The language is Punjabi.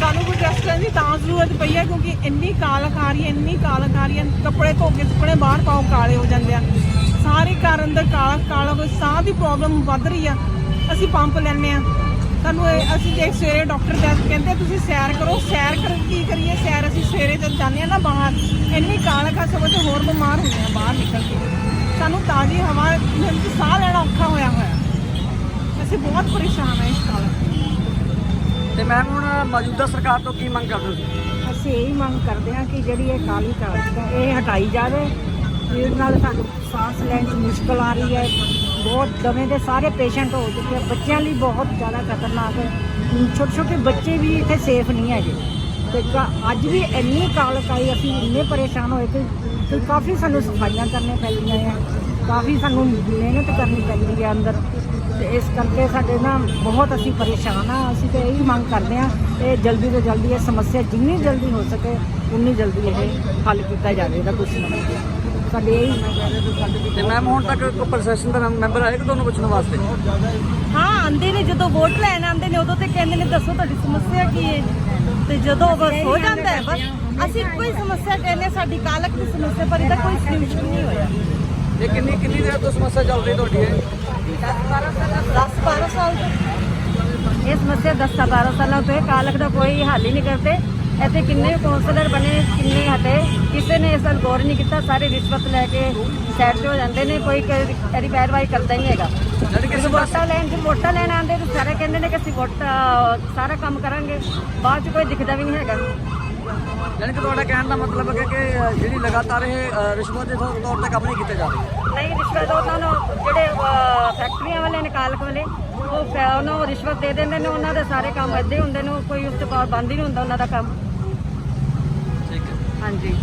ਸਾਨੂੰ ਕੋਈ ਟੈਸਟਾਂ ਦੀ ਤਾਂ ਜ਼ਰੂਰਤ ਪਈ ਹੈ ਕਿਉਂਕਿ ਇੰਨੀ ਕਾਲਖ ਆ ਰਹੀ ਹੈ ਇੰਨੀ ਕਾਲਖ ਆ ਰਹੀ ਹੈ ਕੱਪੜੇ ਧੋ ਕੇ ਸੁੱਕਣੇ ਬਾਹਰ ਪਾਓ, ਕਾਲੇ ਹੋ ਜਾਂਦੇ ਆ। ਸਾਰੇ ਘਰ ਅੰਦਰ ਕਾਲਾ ਕਾਲਾ ਸਾਹ ਦੀ ਪ੍ਰੋਬਲਮ ਵੱਧ ਰਹੀ ਆ। ਅਸੀਂ ਪੰਪ ਲੈਂਦੇ ਆ। ਸਾਨੂੰ ਅਸੀਂ ਜੇ ਸਵੇਰੇ ਡਾਕਟਰ ਦਾ ਕਹਿੰਦੇ, ਤੁਸੀਂ ਸੈਰ ਕਰੋ, ਸੈਰ ਕਰ, ਕੀ ਕਰੀਏ? ਸੈਰ ਅਸੀਂ ਸਵੇਰੇ ਜਦ ਜਾਂਦੇ ਆ ਨਾ ਬਾਹਰ, ਇੰਨੀ ਕਾਲਕ ਆ ਸਭ ਹੋਰ ਬਿਮਾਰ ਹੁੰਦੇ ਆ, ਬਾਹਰ ਨਿਕਲ ਕੇ। ਸਾਨੂੰ ਤਾਜ਼ੀ ਹਵਾ ਵਿੱਚ ਸਾਹ ਲੈਣਾ ਔਖਾ ਹੋਇਆ ਹੋਇਆ। ਅਸੀਂ ਬਹੁਤ ਪਰੇਸ਼ਾਨ ਆ ਇਸ ਕਾਲ ਤੋਂ ਤੇ ਮੈਮ ਹੁਣ ਮੌਜੂਦਾ ਸਰਕਾਰ ਤੋਂ ਕੀ ਮੰਗ ਕਰਦੇ ਹੋ ਅਸੀਂ ਇਹੀ ਮੰਗ ਕਰਦੇ ਹਾਂ ਕਿ ਜਿਹੜੀ ਇਹ ਕਾਲੀ ਕਾਲਖ ਹੈ, ਇਹ ਹਟਾਈ ਜਾਵੇ। ਇਹਦੇ ਨਾਲ ਸਾਨੂੰ ਸਾਹ ਲੈਣ 'ਚ ਮੁਸ਼ਕਲ ਆ ਰਹੀ ਹੈ। ਬਹੁਤ ਦਮੇ ਦੇ ਸਾਰੇ ਪੇਸ਼ੈਂਟ ਹੋ ਚੁੱਕੇ ਆ। ਬੱਚਿਆਂ ਲਈ ਬਹੁਤ ਜ਼ਿਆਦਾ ਖਤਰਨਾਕ ਹੈ। ਛੋਟੇ ਛੋਟੇ ਬੱਚੇ ਵੀ ਇੱਥੇ ਸੇਫ ਨਹੀਂ ਹੈਗੇ। ਤੇ ਕਾ- ਅੱਜ ਵੀ ਇੰਨੀ ਕਾਲਕ ਆਈ ਅਸੀਂ ਇੰਨੇ ਪਰੇਸ਼ਾਨ ਹੋਏ ਕਿ ਕਿ ਕਾਫੀ ਸਾਨੂੰ ਸਫਾਈਆਂ ਕਰਨੀਆਂ ਪੈਂਦੀਆਂ ਹੈ ਕਾਫੀ ਸਾਨੂੰ ਮਿਹਨਤ ਕਰਨੀ ਪੈਂਦੀ ਹੈ ਅੰਦਰ ਤੇ ਇਸ ਕਰਕੇ ਸਾਡੇ ਨਾ ਬਹੁਤ ਅਸੀਂ ਪਰੇਸ਼ਾਨ ਆ। ਅਸੀਂ ਤੇ ਇਹੀ ਮੰਗ ਕਰਦੇ ਆ ਇਹ ਜਲਦੀ ਤੋਂ ਜਲਦੀ ਇਹ ਸਮੱਸਿਆ ਜਿੰਨੀ ਜਲਦੀ ਹੋ ਸਕੇ ਉਨੀ ਜਲਦੀ ਇਹ ਹੱਲ ਕੀਤਾ ਜਾਵੇ ਇਹਦਾ ਕੁਝ ਨਾ ਸਾਡੇ ਇਹੀ ਤੇ ਮੈਮ ਹੁਣ ਤੱਕ ਕੋਈ ਪ੍ਰਸ਼ਾਸਨ ਦਾ ਮੈਂਬਰ ਆਏ ਕਿ ਤੁਹਾਨੂੰ ਪੁੱਛਣ ਵਾਸਤੇ? ਹਾਂ ਆਂਦੇ ਨੇ ਜਦੋਂ ਵੋਟ ਲੈਣ ਆਂਦੇ ਨੇ ਉਦੋਂ ਤੇ ਕਹਿੰਦੇ ਨੇ ਦੱਸੋ ਤੁਹਾਡੀ ਸਮੱਸਿਆ ਕੀ ਹੈ ਤੇ ਜਦੋਂ ਬਸ ਹੋ ਜਾਂਦਾ ਹੈ ਬਸ ਅਸੀਂ ਕੋਈ ਸਮੱਸਿਆ ਕਹਿੰਦੇ ਸਾਡੀ ਕਾਲਕ ਦੀ ਸਮੱਸਿਆ ਪਰ ਇਹਦਾ ਕੋਈ ਸੋਲੂਸ਼ਨ ਨਹੀਂ ਹੋਇਆ। ਇਹ ਕਿੰਨੀ ਕਿੰਨੀ ਦੇਰ ਤੋਂ ਸਮੱਸਿਆ ਚੱਲ ਰਹੀ ਤੁਹਾਡੀ ਇਹ? 10 12 ਸਾਲ ਤੋਂ। ਇਹ ਸਮੱਸਿਆ 10 12 ਸਾਲਾਂ ਤੋਂ ਹੈ। ਕਾਲਕ ਦਾ ਕੋਈ ਹੱਲ ਹੀ ਨਹੀਂ ਕਰਦੇ। ਇੱਥੇ ਕਿੰਨੇ ਕਾਉਂਸਲਰ ਬਣੇ ਕਿੰਨੇ ਹਟੇ। ਕਿਸੇ ਨੇ ਇਸ ਵੱਲ ਗੌਰ ਨਹੀਂ ਕੀਤਾ। ਸਾਰੇ ਰਿਸ਼ਵਤ ਲੈ ਕੇ ਤੇ ਹੋ ਜਾਂਦੇ ਨੇ। ਕੋਈ ਇਹਦੀ ਪੈਰਵਾਈ ਕਰਦਾ ਹੀ ਨਹੀਂ ਹੈਗਾ। ਜਦੋਂ ਵੋਟਾਂ ਲੈਣ ਚ ਵੋਟਾਂ ਲੈਣ ਆਉਂਦੇ ਤੇ ਸਾਰੇ ਕਹਿੰਦੇ ਨੇ ਕਿ ਅਸੀਂ ਵੋਟਾਂ ਸਾਰਾ ਕੰਮ ਕਰਾਂਗੇ। ਬਾਅਦ ਚ ਕੋਈ ਦਿਖਦਾ ਵੀ ਨਹੀਂ ਹੈਗਾ। ਯਾਨੀ ਕਿ ਤੁਹਾਡਾ ਕਹਿਣ ਦਾ ਮਤਲਬ ਹੈ ਕਿ ਜਿਹੜੀ ਲਗਾਤਾਰ ਇਹ ਰਿਸ਼ਵਤ ਦੇ ਤੌਰ ਤੇ ਕੰਮ ਨਹੀਂ ਕੀਤੇ ਜਾ ਰਹੇ। ਨਹੀਂ ਰਿਸ਼ਵਤ ਉਹਨਾਂ ਨੂੰ ਜਿਹੜੇ ਫੈਕਟਰੀਆਂ ਵਾਲੇ ਨੇ ਕਾਲਕ ਵਾਲੇ ਉਹ ਉਹਨਾਂ ਨੂੰ ਰਿਸ਼ਵਤ ਦੇ ਦਿੰਦੇ ਨੇ ਉਹਨਾਂ ਦੇ ਸਾਰੇ ਕੰਮ ਹੀ ਹੁੰਦੇ ਨੇ ਕੋਈ ਉਸ ਤੋਂ ਬਾਅਦ ਬੰਦ ਹੀ ਨਹੀਂ ਹੁੰਦਾ ਉਹਨਾਂ ਦਾ ਕੰਮ। ਠੀਕ ਹੈ। ਹਾਂਜੀ।